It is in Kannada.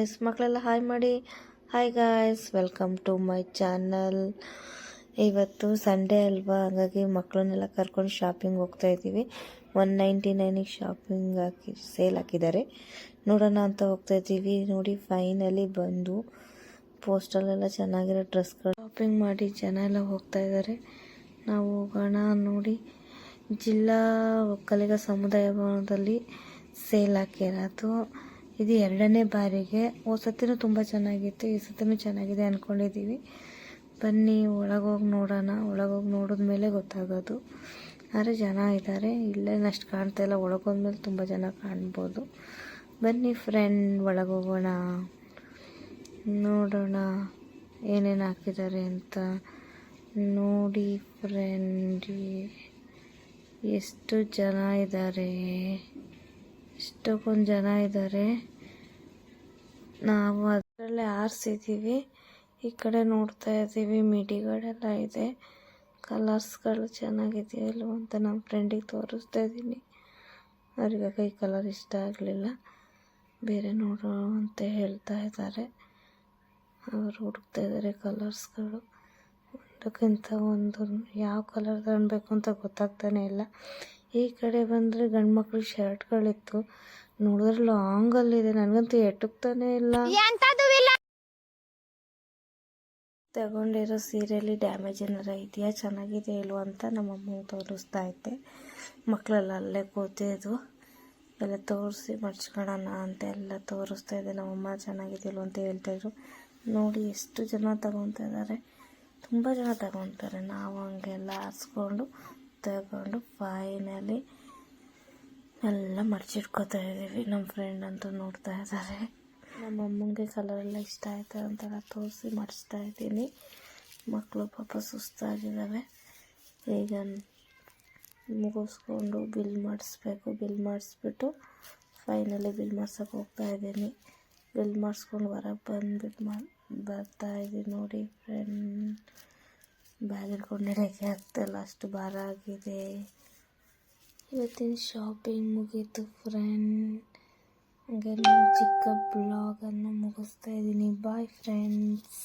ಗಾಯ್ಸ್ ಮಕ್ಕಳೆಲ್ಲ ಹಾಯ್ ಮಾಡಿ. Hi guys welcome to my channel ಇವತ್ತು ಸಂಡೇ ಅಲ್ವಾ? ಹಾಗಾಗಿ ಮಕ್ಕಳನ್ನೆಲ್ಲ ಕರ್ಕೊಂಡು ಶಾಪಿಂಗ್ ಹೋಗ್ತಾ ಇದ್ದೀವಿ. ಒನ್ ನೈಂಟಿ ನೈನಿಗೆ ಶಾಪಿಂಗ್ ಹಾಕಿ ಸೇಲ್ ಹಾಕಿದ್ದಾರೆ. ನೋಡೋಣ ಅಂತ ಹೋಗ್ತಾ ಇದ್ದೀವಿ. ನೋಡಿ ಫೈನಲಿ ಬಂದು ಪೋಸ್ಟಲ್ಲೆಲ್ಲ ಚೆನ್ನಾಗಿರೋ ಡ್ರೆಸ್ಗಳು ಶಾಪಿಂಗ್ ಮಾಡಿ ಜನ ಎಲ್ಲ ಹೋಗ್ತಾ ಇದ್ದಾರೆ. ನಾವು ಹೋಗೋಣ ನೋಡಿ. ಜಿಲ್ಲಾ ಒಕ್ಕಲಿಗ ಸಮುದಾಯ ಭವನದಲ್ಲಿ ಸೇಲ್ ಹಾಕಿರೋದು ಇದು ಎರಡನೇ ಬಾರಿಗೆ. ಓ ಸತಿನೂ ತುಂಬ ಚೆನ್ನಾಗಿತ್ತು. ಈ ಸತಿನೂ ಚೆನ್ನಾಗಿದೆ ಅಂದ್ಕೊಂಡಿದ್ದೀವಿ ಬನ್ನಿ, ಒಳಗೋಗಿ ನೋಡೋಣ. ಒಳಗೋಗಿ ನೋಡಿದ್ಮೇಲೆ ಗೊತ್ತಾಗೋದು. ಆದರೆ ಜನ ಇದ್ದಾರೆ ಇಲ್ಲೇನಷ್ಟು ಕಾಣ್ತಾ ಇಲ್ಲ. ಒಳಗೋದ್ಮೇಲೆ ತುಂಬ ಜನ ಕಾಣ್ಬೋದು. ಬನ್ನಿ ಫ್ರೆಂಡ್ ಒಳಗೋಗೋಣ. ನೋಡೋಣ ಏನೇನು ಹಾಕಿದ್ದಾರೆ ಅಂತ. ನೋಡಿ ಫ್ರೆಂಡ್ ಎಷ್ಟು ಜನ ಇದ್ದಾರೆ ಎಷ್ಟೊಂದು ಜನ ಇದ್ದಾರೆ ನಾವು ಅದರಲ್ಲೇ ಆರಿಸಿದ್ದೀವಿ. ಈ ಕಡೆ ನೋಡ್ತಾ ಇದ್ದೀವಿ, ಮಿಡಿಗಳೆಲ್ಲ ಇದೆ. ಕಲರ್ಸ್ಗಳು ಚೆನ್ನಾಗಿದೆಯಲ್ವ ಅಂತ ನಮ್ಮ ಫ್ರೆಂಡಿಗೆ ತೋರಿಸ್ತಾ ಇದ್ದೀನಿ. ಅವ್ರಿಗೆ ಕೈ ಕಲರ್ ಇಷ್ಟ ಆಗಲಿಲ್ಲ. ಬೇರೆ ನೋಡೋ ಅಂತ ಹೇಳ್ತಾ ಇದ್ದಾರೆ. ಅವರು ಹುಡುಕ್ತಾ ಇದ್ದಾರೆ ಕಲರ್ಸ್ಗಳು. ಒಂದಕ್ಕಿಂತ ಒಂದು ಯಾವ ಕಲರ್ ತಗೊಳ್ಬೇಕು ಅಂತ ಗೊತ್ತಾಗ್ತಾನೆ ಇಲ್ಲ. ಈ ಕಡೆ ಬಂದರೆ ಗಂಡು ಮಕ್ಕಳು ಶರ್ಟ್ಗಳಿತ್ತು. ನೋಡಿದ್ರೆ ಲಾಂಗಲ್ಲಿದೆ ನನಗಂತೂ ಎಟುಕ್ತಾನೆ ಇಲ್ಲ. ತಗೊಂಡಿರೋ ಸೀರೆಯಲ್ಲಿ ಡ್ಯಾಮೇಜ್ ಏನಾರ ಇದೆಯಾ? ಚೆನ್ನಾಗಿದೆ ಇಲ್ವಾ ಅಂತ ನಮ್ಮ ಅಮ್ಮಂಗೆ ತೋರಿಸ್ತಾ ಇದ್ದೆ. ಮಕ್ಕಳೆಲ್ಲ ಅಲ್ಲೇ ಕೂತಿದ್ವು ಎಲ್ಲ ತೋರಿಸಿ ಮಡ್ಚ್ಕೊಳ್ಳೋಣ ಅಂತ ಎಲ್ಲ ತೋರಿಸ್ತಾ ಇದ್ದೆ. ನಮ್ಮಮ್ಮ ಚೆನ್ನಾಗಿದೆಯಲ್ವ ಅಂತ ಹೇಳ್ತಾಯಿದ್ರು ನೋಡಿ ಎಷ್ಟು ಜನ ತಗೊತಾ ಇದ್ದಾರೆ. ತುಂಬ ಜನ ತಗೊತಾರೆ ನಾವು ಹಂಗೆಲ್ಲ ಆರಿಸ್ಕೊಂಡು ತಗೊಂಡು ಫೈನಲಿ ಎಲ್ಲ ಮರ್ಚಿಟ್ಕೋತಾ ಇದ್ದೀವಿ. ನಮ್ಮ ಫ್ರೆಂಡ್ ಅಂತೂ ನೋಡ್ತಾ ಇದ್ದಾರೆ. ನಮ್ಮ ಅಮ್ಮಂಗೆ ಕಲರ್ ಎಲ್ಲ ಇಷ್ಟ ಆಯ್ತು ಅಂತೆಲ್ಲ ತೋರಿಸಿ ಮಾಡಿಸ್ತಾ ಇದ್ದೀನಿ. ಮಕ್ಕಳು ಪಾಪ ಸುಸ್ತಾಗಿದ್ದಾವೆ ಈಗ ಮುಗಿಸ್ಕೊಂಡು ಬಿಲ್ ಮಾಡಿಸ್ಬೇಕು. ಬಿಲ್ ಮಾಡಿಸ್ಬಿಟ್ಟು ಫೈನಲಿ ಬಿಲ್ ಮಾಡ್ಸೋಕೆ ಹೋಗ್ತಾ ಇದ್ದೀನಿ. ಬಿಲ್ ಮಾಡಿಸ್ಕೊಂಡು ಹೊರಗೆ ಬಂದುಬಿಟ್ಟು ಮಾ ಬರ್ತಾ ಇದ್ದೀನಿ ನೋಡಿ ಫ್ರೆಂಡ್ ಬ್ಯಾಗ್ ಹಿಡ್ಕೊಂಡು ನಡೆಯೋಕ್ಕೆ ಆಗ್ತಾಯಿಲ್ಲ ಅಷ್ಟು ಭಾರ ಆಗಿದೆ. ಇವತ್ತಿನ ಶಾಪಿಂಗ್ ಮುಗೀತು ಫ್ರೆಂಡ್ ಹಾಗೆ ಚಿಕ್ಕ ಬ್ಲಾಗನ್ನು ಮುಗಿಸ್ತಾ ಇದ್ದೀನಿ ಬಾಯ್ ಫ್ರೆಂಡ್ಸ್